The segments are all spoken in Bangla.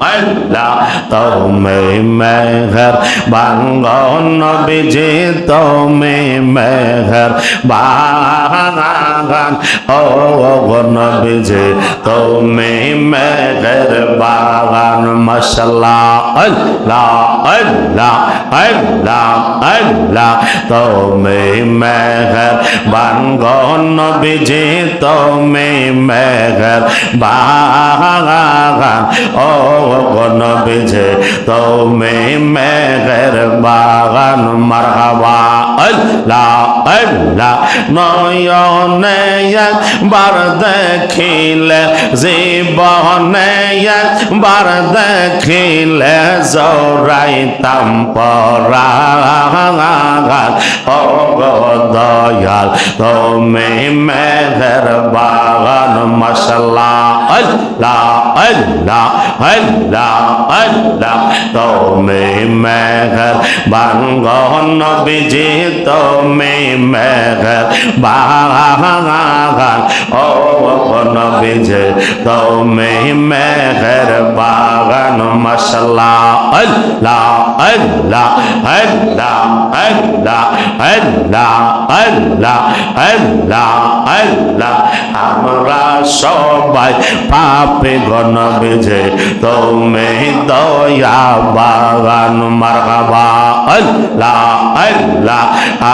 আল্লাহ তুমি মেঘর বাঙ্গন বিজে তুমি মেঘর বাগান ও গন বিজে তুমি মেঘর বাগান মশলা আল্লাহ আল্লাহ আল্লাহ আল্লাহ তুমি মেঘর বাঙ্গন বিজে তুমি মেঘর বাগান ও को न बिझे तो मैं मैं गैर बागन मरहबा। अल्लाह अल्लाह नयने बार देखिल जीवने बार देखिल, जोराई तम परा ओ गो दयाल तो मैं मैं আল্লাহ আল্লাহ তুমি মেঘের বাঙ্গন বিজি তুমি মেঘের বাগান ও কোন বিজে তুমি মেঘের বাগান মশলা আল্লাহ আল্লাহ আল্লাহ আল্লাহ আল্লাহ আল্লাহ আল্লাহ আল্লাহ আমরা সবাই পাপে গণ বেজে তুমি দয়া, বাগান, মারহাবা, আল্লাহ আল্লাহ।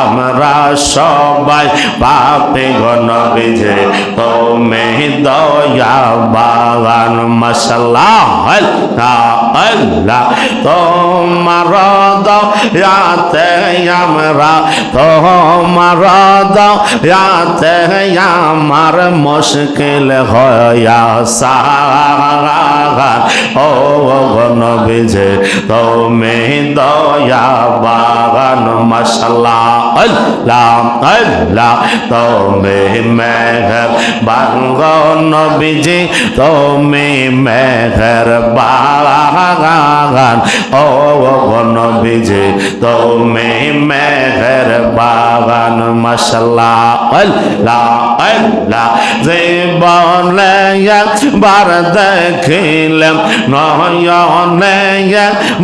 আমরা সবাই পাপে গণ বেজে তুমি দয়া, বাগান মশলা আল্লাহ আল্লাহ। তোমার দয়াতে আমরা, তোমার দয়াতে আমার মুশকিল হয়া সাগান ও গণ বিজে তুমি দয়া বাগান মশলা আল্লাহ আল্লাহ। তুমি মেঘর বাঙ্গন বিজে তুমি মেঘর বাগান নবীজি, তুমি মেহের বাবান মশলা জীবনে বার দেখিলাম নয়নে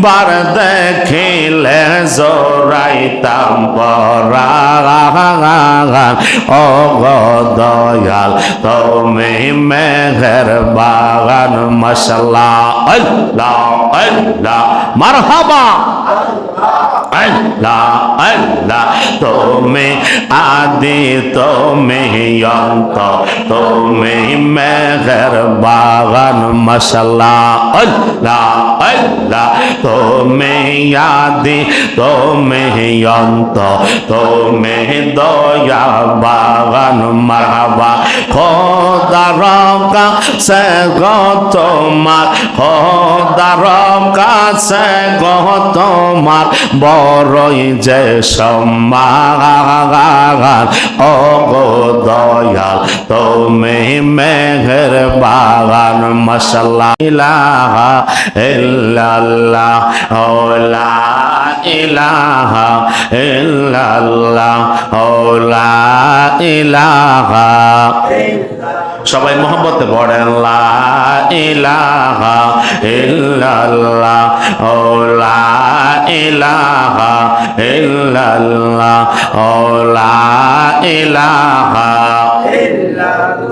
বার দেখিলে জোরাইতাম পরা ও দয়াল, তুমি মেঘের বাগান মশলা আল্লাহ আল্লাহ মারহাবা। আল্লাহ আল্লাহ তুমি আদি তুমি অন্ত তুমি মেঘের বাগান মশলা আল্লাহ। আল্লাহ, তুমি আদি, তুমি অন্ত, তুমি দয়া বাগান মারহাবা। খোদার কাছে গো তোমার, খোদার কাছে গো তোমার, বড়ই যে সম্মান। ও গো দয়াল, তুমি মেঘের বাগান মশলা ইলাহা ইল্লাল্লাহ লা ইলাহা ইল্লাল্লাহ লা ইলাহা। সবাই মোহাম্মতে পড়েন, লা ইলাহা ইল্লাল্লাহ, ও লা ইলাহা ইল্লাল্লাহ, ও লা ইলাহা ও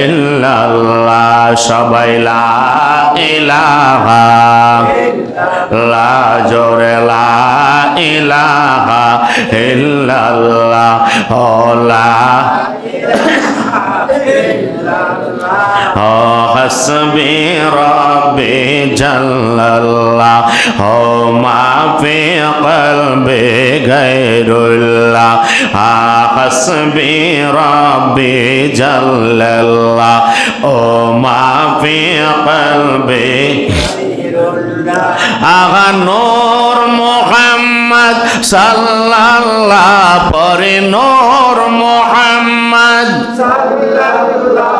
ইল্লাল্লাহ সবাই লা ইলাহা লা জোরে লা ইলাহা ইল্লাল্লাহ ও লা হসবি রবে জল্লাল্লাহ হো মাফি কলবে গৈরুল্লাহ হসবি রবে জল্লাল্লাহ ও মাফি কলবে আগা নূর মোহাম্মদ সাল্লাল্লাহ পরে নূর মোহাম্মদ। সাল্লাল্লাহ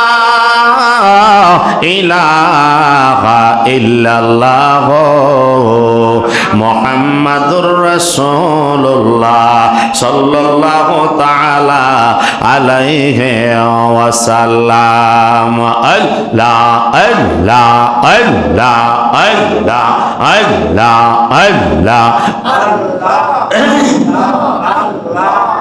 ইলাহা ইল্লাল্লাহ মুহাম্মাদুর রাসূলুল্লাহ সাল্লাল্লাহু তাআলা আলাইহি ওয়াসাল্লাম। আল্লাহ আল্লাহ আল্লাহ আল্লাহ আল্লাহ আল্লাহ আল্লাহ আল্লাহ।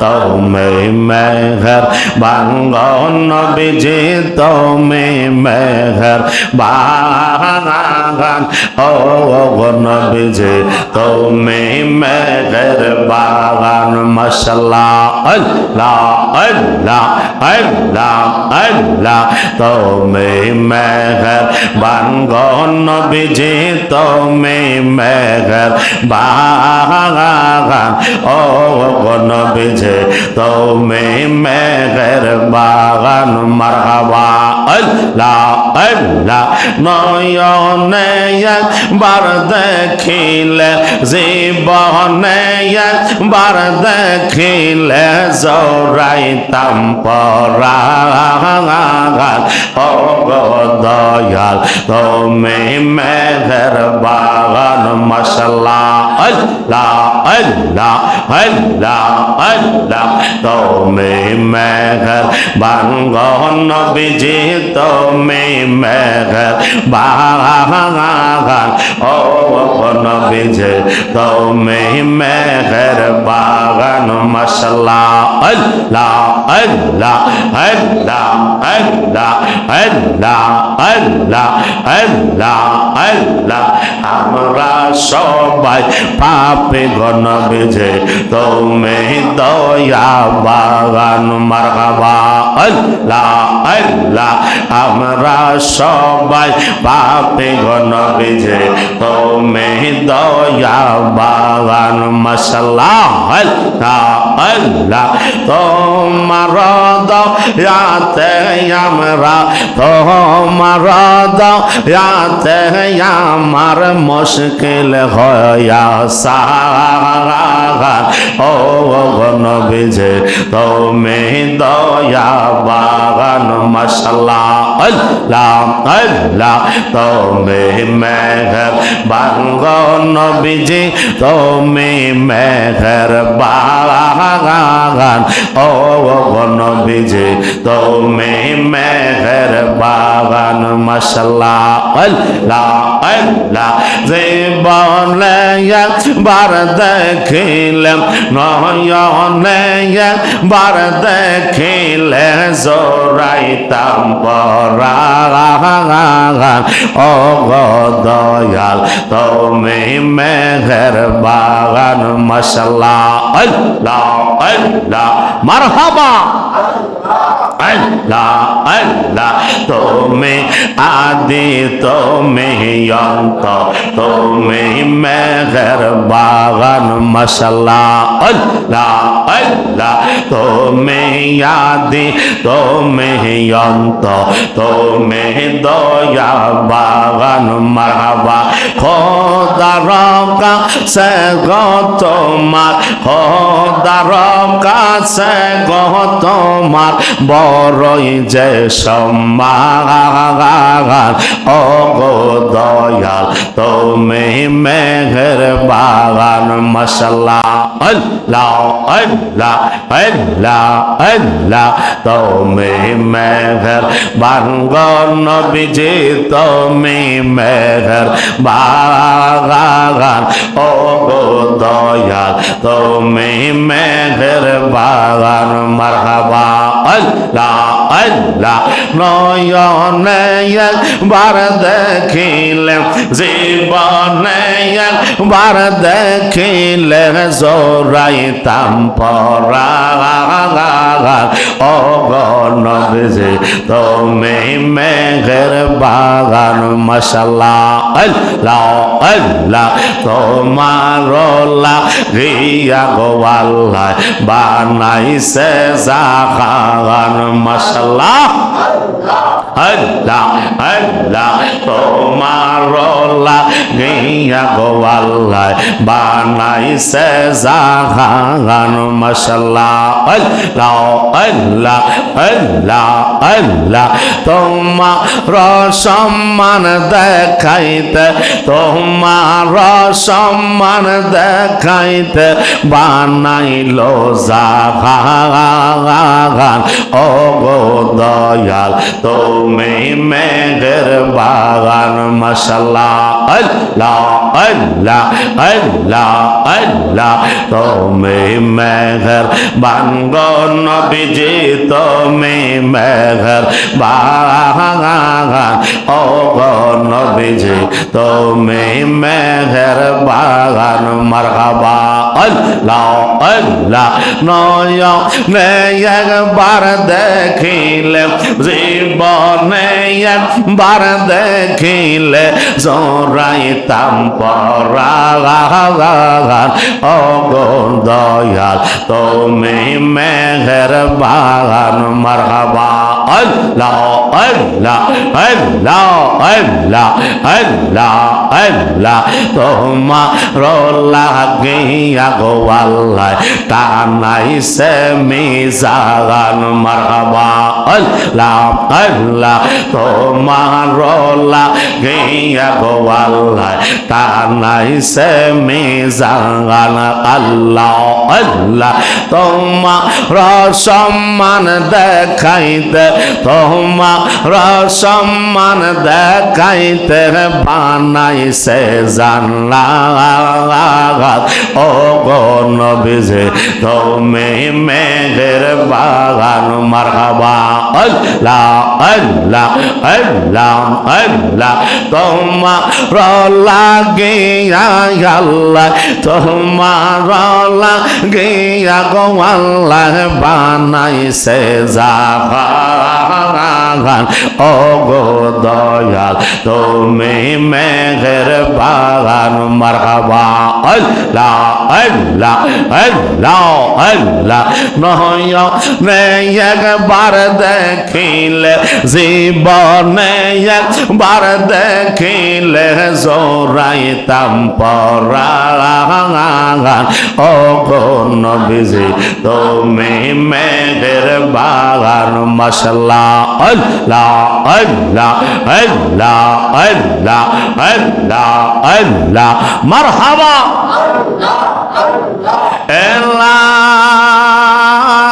তুমি মেঘর বাঙ্গন বিজি তুমি মেঘর বাগান ও নবীজি তুমি মেঘর বাগান মশলা আল্লাহ আল্লাহ আল্লাহ আল্লাহ তুমি মেঘর বাঙ্গন বিজি তুমি মেঘর বাগান ও को नबीज तो में मैं गैर बागन मरहबा अल्लाह अल्लाह नयन বার দেখিলে, জীবনে বার দেখিলে জোরাইতাম পরাগাল দয়াল, তুমি মেঘের বাগান মশলা আল্লাহ আল্লাহ। তুমি মেঘের বাঙ্গন বিজি তুমি মেঘের বাগান ও নবীজি তুমি মেঘের বাগান মশলা আল্লাহ আল্লাহ আল্লাহ আল্লাহ আল্লাহ আল্লাহ আল্লাহ আল্লাহ। আমরা সবাই পাপে গণ বেজে তুমি দয়া বাগান মারহাবা। আল্লাহ আল্লাহ, আমরা সবাই পাপে গণ বেজে তুমি দয়া বাগান মশলা আল্লাহ আল্লাহ তোমার দয়াতে আমরা, তোমার দয়াতে আমার মুশকিল হয়া সাগা ও নবীজে, তুমি দয়া বাগান মশলা আল্লাহ আল্লাহ, তুমি মেঘর বাঙ্গন নবীজি তুমি মেঘের বাগান। ও নবীজি তুমি মেঘের বাগান। মশলা জীবনে একবার দেখিলাম নয়নে একবার দেখিলে জোরাইতাম পরাগান ও দয়াল, তুমি মেঘের বাগান মশলা আল্লাহ আল্লাহ, মারহাবা। আল্লাহ আল্লাহ, তুমি আদি, তুমি অন্ত, তুমি মেঘের বাগান মশলা আল্লাহ আল্লাহ, তুমি আদি, তুমি অন্ত, তুমি দয়া বাগান মারহাবা খোদার কাছে গো তোমার খোদার কাছে গো তোমার বড়ই যে সম্মান। ও গো দয়াল, তুমি মেঘের বাগান মশলা আল্লাহ আল্লাহ আল্লাহ আল্লাহ। তুমি মেঘের বাঙ্গন বিজি তুমি মেঘের বাগান ও গো দয়াল, তুমি মেঘের বাগান মারহাবা। আল্লাহ আল্লাহ নয়নে একবার দেখিলে জীবনে একবার দেখিলে জোরাইতাম পরা গণবিজি তুমি মেঘের বাগান মশাল্লাহ আল্লাহ আল্লাহ তোমার রিয়া গোয়াল্লাহ বানাইছে জাগান মশাল্লাহ আল্লাহ আল্লাহ, তোমার গিয়া গোয়াল্লাহ বানাইছে জাগান মশাল্লাহ, আল্লাহ আল্লাহ আল্লাহ আল্লাহ, তোমার সম্মান দেখাইতে, তোমার সম্মান দেখাইতে বানাইল জাগান ও গো দয়াল তুমি মেঘের বাগান, মশাল্লাহ, আল্লাহ আল্লাহ আল্লাহ আল্লাহ। তুমি মেঘের বাঙ্গন বিজি তুমি মেঘের বাগান। ও গণ বিজি তুমি মেঘের বাগান, মারহাবা, আল্লাহ আল্লাহ। নয় একবার দেখিলে জীবনে একবার দেখিলে জোরাইতাম পরাগান ও গো দয়াল, তুমি মেঘের বাগান মারহাবা। আল্লাহ আল্লাহ আল্লাহ আল্লাহ আল্লাহ আল্লাহ। তোমার লাগিয়া গো আল্লাহ, টানাইছে মিজাগান মারহাবা। আল্লাহ আল্লাহ তোমার লাগিয়া গো আল্লাহ টানাইছে মিজাগান আল্লাহ আল্লাহ, তোমার সম্মান দেখাইতে, তোমার সম্মান দেখাইতে বানাইছে জান্নাত। ও গো নবীজি, তুমি মেঘের বাগান মারহাবা, আল্লাহ আল্লাহ। আল্লাহ আল্লাহ তোমার লাগিয়া আল্লাহ, তোমার লাগিয়া গো আল্লাহ বানাইছে জাহান ও গো দয়াল, তুমি মেঘের বাগান মারহাবা। আল্লাহ আল্লাহ আল্লাহ আল্লাহ নয় একবার দেখিলে জীবনে একবার দেখিলে জোরাইতাম পরাগান ও গো নবীজি, তুমি মেঘের বাগান মশলা আল্লাহ আল্লাহ আল্লাহ আল্লাহ আল্লাহ আল্লাহ মারহাবা